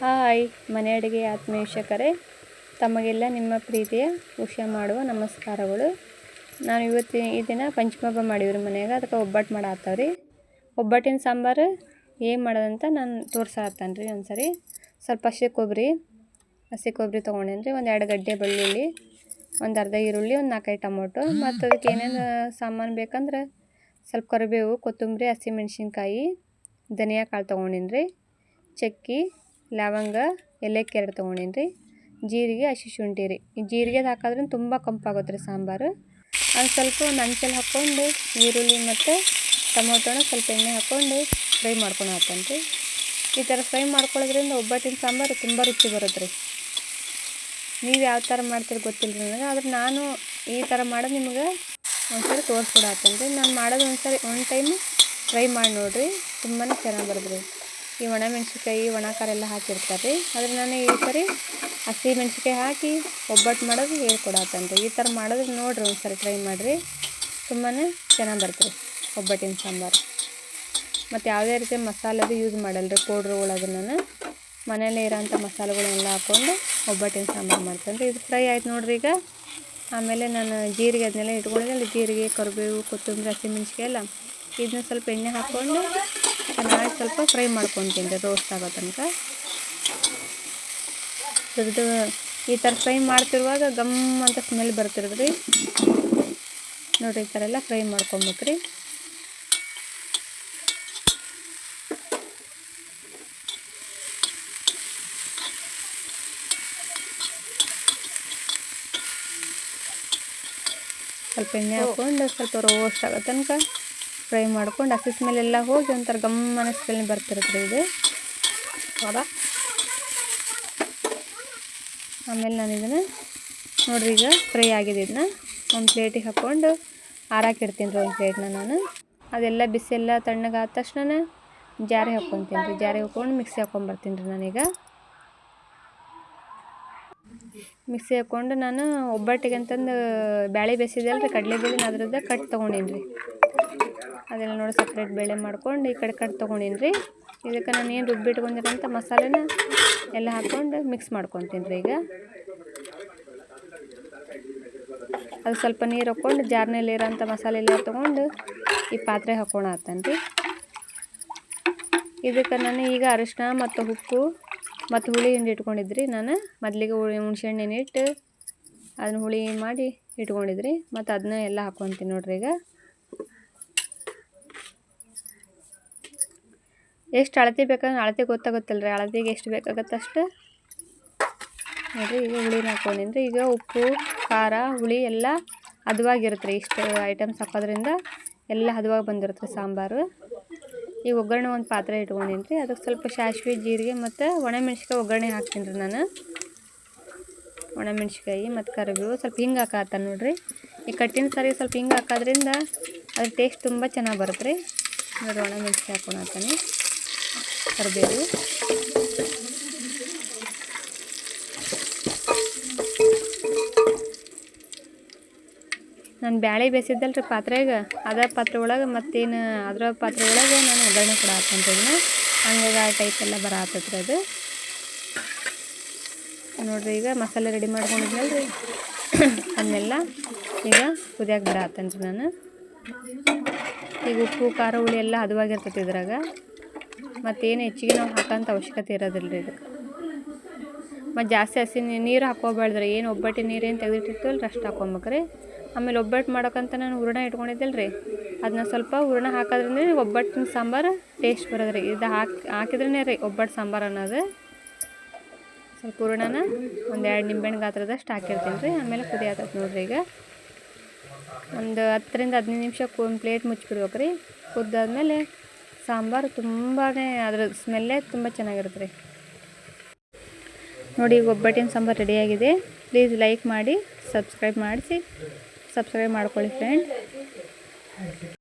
Hi, ಮನೆ ಅಡುಗೆ ಆತ್ಮೀಯ ವೀಕ್ಷಕರೇ ತಮಗೆಲ್ಲ ನಿಮ್ಮ ಪ್ರೀತಿಯ ಉಷ ಮಾಡುವ ನಮಸ್ಕಾರಗಳು. ನಾನು ಇವತ್ತು ಈ ದಿನ ಪಂಚಮಬ್ಬ ಮಾಡಿವ್ರಿ ಮನೆಯಾಗ, ಅದಕ್ಕೆ ಒಬ್ಬಟ್ಟು ಮಾಡಾತ್ತವ್ರಿ. ಒಬ್ಬಟ್ಟಿನ ಸಾಂಬಾರು ಏನು ಮಾಡೋದಂತ ನಾನು ತೋರ್ಸಾತ್ತೇನೆ ರೀ ಒಂದು ಸರಿ ಸ್ವಲ್ಪ ಹಸಿ ಕೊಬ್ಬರಿ ಹಸಿ ಕೊಬ್ಬರಿ ತೊಗೊಂಡೇನಿ ರೀ ಒಂದು ಎರಡು ಗಡ್ಡೆ ಬೆಳ್ಳುಳ್ಳಿ, ಒಂದು ಅರ್ಧ ಈರುಳ್ಳಿ, ಒಂದು ನಾಲ್ಕೈದು ಟೊಮೊಟೊ, ಮತ್ತು ಅದಕ್ಕೆ ಏನೇನು ಸಾಮಾನು ಬೇಕಂದ್ರೆ ಸ್ವಲ್ಪ ಕರಿಬೇವು, ಕೊತ್ತಂಬರಿ, ಹಸಿಮೆಣ್ಸಿನ್ಕಾಯಿ ಧನಿಯಾ ಕಾಳು ತೊಗೊಂಡೀನಿ ರೀ ಚಕ್ಕಿ, ಲವಂಗ, ಏಲಕ್ಕಿ ಎರಡು ತೊಗೊಂಡೀನಿ ರೀ. ಜೀರಿಗೆ, ಹಸಿ ಶುಂಠಿ ರೀ. ಜೀರಿಗೆ ಹಾಕಿದ್ರೆ ತುಂಬ ಕಂಪಾಗುತ್ತೆ ರೀ ಸಾಂಬಾರು. ಅದು ಸ್ವಲ್ಪ ಒಂದು ಅಂಚಲ್ಲಿ ಹಾಕ್ಕೊಂಡು ಈರುಳ್ಳಿ ಮತ್ತು ಟೊಮೊಟೊನ ಸ್ವಲ್ಪ ಎಣ್ಣೆ ಹಾಕ್ಕೊಂಡು ಫ್ರೈ ಮಾಡ್ಕೊಂಡು ಹಾಕ್ತೇನೆ ರೀ. ಈ ಥರ ಫ್ರೈ ಮಾಡ್ಕೊಳ್ಳೋದ್ರಿಂದ ಒಬ್ಬಟ್ಟಿನ ಸಾಂಬಾರು ತುಂಬ ರುಚಿ ಬರುತ್ತೆ ರೀ. ನೀವು ಯಾವ ಥರ ಮಾಡ್ತೀರಿ ಗೊತ್ತಿಲ್ಲ ರೀ ನನಗೆ, ಆದ್ರೆ ನಾನು ಈ ಥರ ಮಾಡೋದು ನಿಮಗೆ ಒಂದ್ಸರಿ ತೋರಿಸ್ಕೊಡತ್ತೇನೆ ರೀ. ನಾನು ಮಾಡೋದು ಒಂದ್ಸರಿ, ಒಂದು ಟೈಮ್ ಫ್ರೈ ಮಾಡಿ ನೋಡಿರಿ ತುಂಬಾ ಚೆನ್ನಾಗಿ ಬರುತ್ತೆ ರೀ. ಈ ಒಣ ಮೆಣ್ಸಿನ್ಕಾಯಿ, ಒಣ ಖಾರ ಎಲ್ಲ ಹಾಕಿರ್ತಾರೆ ರೀ ಆದರೆ ನಾನು ಈ ಸರಿ ಹಸಿ ಮೆಣಸಿನ್ಕಾಯಿ ಹಾಕಿ ಒಬ್ಬಟ್ಟು ಮಾಡೋದು ಹೇಳ್ಕೊಡತ್ತಂತೆ ಈ ಥರ ಮಾಡಿದ್ರೆ ನೋಡಿರಿ ಒಂದು ಸರಿ ಟ್ರೈ ಮಾಡಿರಿ. ತುಂಬಾ ಚೆನ್ನಾಗಿ ಬರ್ತೀವಿ ರೀ ಒಬ್ಬಟ್ಟಿನ ಸಾಂಬಾರು. ಮತ್ತು ಯಾವುದೇ ರೀತಿ ಮಸಾಲೆದು ಯೂಸ್ ಮಾಡಲ್ಲ ರೀ ಪೌಡ್ರುಗಳು ಅದು ನಾನು ಮನೆಯಲ್ಲೇ ಇರೋಂಥ ಮಸಾಲೆಗಳನ್ನೆಲ್ಲ ಹಾಕ್ಕೊಂಡು ಒಬ್ಬಟ್ಟಿನ ಸಾಂಬಾರು ಮಾಡ್ತೇನೆ ಇದು ಫ್ರೈ ಆಯ್ತು ನೋಡ್ರಿ ಈಗ. ಆಮೇಲೆ ನಾನು ಜೀರಿಗೆ ಅದನ್ನೆಲ್ಲ ಇಟ್ಕೊಂಡಿದ್ದೆ. ಜೀರಿಗೆ, ಕರಿಬೇವು, ಕೊತ್ತಂಬರಿ ಹಸಿಮೆಣ್ಸಿಕಾಯಿ ಎಲ್ಲ ಇದನ್ನ ಸ್ವಲ್ಪ ಎಣ್ಣೆ ಹಾಕ್ಕೊಂಡು ಚೆನ್ನಾಗಿ ಸ್ವಲ್ಪ ಫ್ರೈ ಮಾಡ್ಕೊತೀನಿ ರೋಸ್ಟ್ ಆಗೋ ತನಕ. ಇದು ಈ ಥರ ಫ್ರೈ ಮಾಡ್ತಿರುವಾಗ ಗಮ್ ಅಂತ ಸ್ಮೆಲ್ ಬರ್ತಿರೋದು ರೀ ನೋಡಿರಿ ಈ ಥರ ಎಲ್ಲ ಫ್ರೈ ಮಾಡ್ಕೊಬೇಕ್ರಿ ಸ್ವಲ್ಪ ಎಣ್ಣೆ ಹಾಕೊಂಡು ಸ್ವಲ್ಪ ರೋಸ್ಟ್ ಆಗೋ ತನಕ ಫ್ರೈ ಮಾಡ್ಕೊಂಡು ಹಸಿ ಸ್ಮೆಲ್ ಹೋಗಿ ಒಂಥರ ಗಮ್ಮನ ಸ್ಮೆಲ್ ಬರ್ತಿರುತ್ತೆ ಇದು. ಹೌದಾ? ಆಮೇಲೆ ನಾನು ಇದನ್ನು ನೋಡಿರಿ ಈಗ ಫ್ರೈ ಆಗಿದೆ ಇದನ್ನ. ಒಂದು ಪ್ಲೇಟಿಗೆ ಹಾಕ್ಕೊಂಡು ಹಾರಾಕಿಡ್ತೀನಿ ರೀ ಒಂದು ಪ್ಲೇಟ್ನ ನಾನು. ಅದೆಲ್ಲ ಬಿಸಿ ಎಲ್ಲ ತಣ್ಣಗಾದ ತಕ್ಷಣ ಜಾರಿ ಹಾಕ್ಕೊತೀನಿ ರೀ. ಜಾರಿ ಹಾಕ್ಕೊಂಡು ಮಿಕ್ಸಿ ಹಾಕ್ಕೊಂಬರ್ತೀನಿ ರೀ ನಾನೀಗ. ಮಿಕ್ಸಿ ಹಾಕ್ಕೊಂಡು ನಾನು ಒಬ್ಬಟ್ಟಿಗೆ ಅಂತಂದು ಬೇಳೆ ಬೇಯಿಸಿದೆ ಅಲ್ರಿ ಕಡಲೆಬೇಳೆ ಅದ್ರದ್ದು ಕಟ್ ತೊಗೊಂಡೀನಿ ರೀ. ಅದೆಲ್ಲ ನೋಡಿ ಸಪ್ರೇಟ್ ಬೇಳೆ ಮಾಡ್ಕೊಂಡು ಈ ಕಡೆ ಕಟ್ ತೊಗೊಂಡೀನಿ ರೀ. ಇದಕ್ಕೆ ನಾನು ಏನು ರುಬ್ಬಿಟ್ಕೊಂಡಿರೋಂಥ ಮಸಾಲೆನ ಎಲ್ಲ ಹಾಕ್ಕೊಂಡು ಮಿಕ್ಸ್ ಮಾಡ್ಕೊತೀನಿ ರೀ ಈಗ. ಅದು ಸ್ವಲ್ಪ ನೀರು ಹಾಕ್ಕೊಂಡು ಜಾರ್ನಲ್ಲಿ ಇರೋಂಥ ಮಸಾಲೆ ಎಲ್ಲ ತೊಗೊಂಡು ಈ ಪಾತ್ರೆ ಹಾಕೋಣ ರೀ. ಇದಕ್ಕೆ ನಾನು ಈಗ ಅರಿಶಿನ ಮತ್ತು ಉಪ್ಪು ಮತ್ತು ಹುಳಿ ಹಿಂಡಿ ಇಟ್ಕೊಂಡಿದ್ರಿ. ನಾನು ಮೊದಲಿಗೆ ಹುಳಿ ಹುಣ್ಸೆಹಣ್ಣಿನ ಇಟ್ಟು ಅದನ್ನ ಹುಳಿ ಮಾಡಿ ಇಟ್ಕೊಂಡಿದ್ರಿ. ಮತ್ತು ಅದನ್ನ ಎಲ್ಲ ಹಾಕ್ಕೊತೀನಿ ನೋಡ್ರಿ ಈಗ. ಎಷ್ಟು ಅಳತೆ ಬೇಕಂದ್ರೆ ಅಳತೆ ಗೊತ್ತಾಗುತ್ತಲ್ಲ ರೀ ಅಳತೆಗೆ ಎಷ್ಟು ಬೇಕಾಗತ್ತೆ ಅಷ್ಟು. ನೋಡಿರಿ, ಈಗ ಹುಳಿನ ಹಾಕೊಂಡಿನ್ರಿ ಈಗ ಉಪ್ಪು, ಖಾರ, ಹುಳಿ ಎಲ್ಲ ಹದವಾಗಿರುತ್ತೆ ರೀ, ಇಷ್ಟು ಐಟಮ್ಸ್ ಹಾಕೋದ್ರಿಂದ. ಎಲ್ಲ ಹದವಾಗಿ ಬಂದಿರುತ್ತೆ ರೀ ಸಾಂಬಾರು. ಈಗ ಒಗ್ಗರಣೆ ಒಂದು ಪಾತ್ರೆ ಇಟ್ಕೊಂಡಿನಿ ಅದಕ್ಕೆ ಸ್ವಲ್ಪ ಸಾಸಿವೆ ಜೀರಿಗೆ ಮತ್ತು ಒಣಮೆಣ್ಸಿಕಾಯಿ ಒಗ್ಗರಣೆ ಹಾಕ್ತೀನಿ ರೀ ನಾನು. ಒಣಮೆಣ್ಸಿಕಾಯಿ ಮತ್ತು ಕರಿಬೇವು ಸ್ವಲ್ಪ ಹಿಂಗೆ ಹಾಕತ್ತ ನೋಡಿರಿ. ಈ ಕಟ್ಟಿನ ಸಾರಿಗೆ ಸ್ವಲ್ಪ ಹಿಂಗೆ ಹಾಕೋದ್ರಿಂದ ಅದ್ರ ಟೇಸ್ಟ್ ತುಂಬ ಚೆನ್ನಾಗಿ ಬರುತ್ತೆ ರೀ. ನೋಡಿರಿ ಒಣಮೆಣ್ಸಿಕಾಯಿ ಹಾಕ್ಕೊಳತ್ತಾನೆ ಕರಿಬೇವು. ನಾನು ಬ್ಯಾಳೆ ಬೇಯಿಸಿದ್ದಲ್ಲ ರೀ ಪಾತ್ರೆಗೆ. ಅದರ ಪಾತ್ರೆ ಒಳಗೆ ಮತ್ತೇನು ಅದರ ಪಾತ್ರೆ ಒಳಗೆ ನಾನು ಒಗ್ಗರಣೆ ಕೂಡ ಹಾಕ್ಕೊಂತಿದ್ದೀನಿ ಹಂಗಾಗಿ ಆ ಟೈಪೆಲ್ಲ ಎಲ್ಲ ಹತ್ತತ್ರ ಅದು. ನೋಡಿರಿ ಈಗ ಮಸಾಲೆ ರೆಡಿ ಮಾಡ್ಕೊಂಡಿದ್ನಲ್ಲ ರೀ ಅದನ್ನೆಲ್ಲ ಈಗ ಕುದಿಯಾಕೆ ಬಿಡತ್ತೇನೆ ರೀ ನಾನು. ಈಗ ಉಪ್ಪು, ಖಾರ, ಹುಳಿ ಎಲ್ಲ ಹದವಾಗಿರ್ತೈತಿ ಇದ್ರಾಗ. ಮತ್ತೇನು ಹೆಚ್ಚಿಗೆ ನಾವು ಹಾಕೋಂಥ ಅವಶ್ಯಕತೆ ಇರೋದಿಲ್ಲ ರೀ ಇದಕ್ಕೆ ಮತ್ತು ಜಾಸ್ತಿ ಹಸಿ ನೀರು ಹಾಕೋಬಾರ್ದ್ರೆ ಏನು ಒಬ್ಬಟ್ಟು ನೀರೇನು ತೆಗೆದಿಟ್ಟಿರ್ತೀವಲ್ಲ ಅಷ್ಟು ಹಾಕೊಬೇಕ್ರಿ ಆಮೇಲೆ ಒಬ್ಬಟ್ಟು ಮಾಡೋಕ್ಕಂತ ನಾನು ಹೂರ್ಣ ಇಟ್ಕೊಂಡಿದ್ದಿಲ್ಲ ರೀ ಅದನ್ನ ಸ್ವಲ್ಪ ಹೂರ್ಣ ಹಾಕೋದ್ರಿಂದ ಒಬ್ಬಟ್ಟಿನ ಸಾಂಬಾರು ಟೇಸ್ಟ್ ಬರೋದು ರೀ ಇದು ಹಾಕಿ ಹಾಕಿದ್ರೇ ರೀ ಒಬ್ಬಟ್ಟು ಸಾಂಬಾರು ಅನ್ನೋದು. ಸ್ವಲ್ಪ ಹೂರ್ಣನ ಒಂದು ಎರಡು ನಿಂಬೆಹಣ್ಣು ಗಾತ್ರದಷ್ಟು ಹಾಕಿರ್ತೀನಿ ರೀ ಆಮೇಲೆ ಕುದಿ ಆತೈತೆ ನೋಡಿರಿ ಈಗ. ಒಂದು ಹತ್ತರಿಂದ ಹದಿನೈದು ನಿಮಿಷ ಒಂದು ಪ್ಲೇಟ್ ಮುಚ್ಚಿಬಿಡ್ಬೇಕು ರೀ ಕುದ್ದಾದ್ಮೇಲೆ ಸಾಂಬಾರು ತುಂಬಾ ಅದ್ರ ಸ್ಮೆಲ್ಲೇ ತುಂಬ ಚೆನ್ನಾಗಿರುತ್ತೆ ರೀ. ನೋಡಿ, ಈಗ ಒಬ್ಬಟ್ಟಿನ ಸಾಂಬಾರು ರೆಡಿಯಾಗಿದೆ ಪ್ಲೀಸ್ ಲೈಕ್ ಮಾಡಿ ಸಬ್ಸ್ಕ್ರೈಬ್ ಮಾಡಿಸಿ ಸಬ್ಸ್ಕ್ರೈಬ್ ಮಾಡ್ಕೊಳ್ಳಿ ಫ್ರೆಂಡ್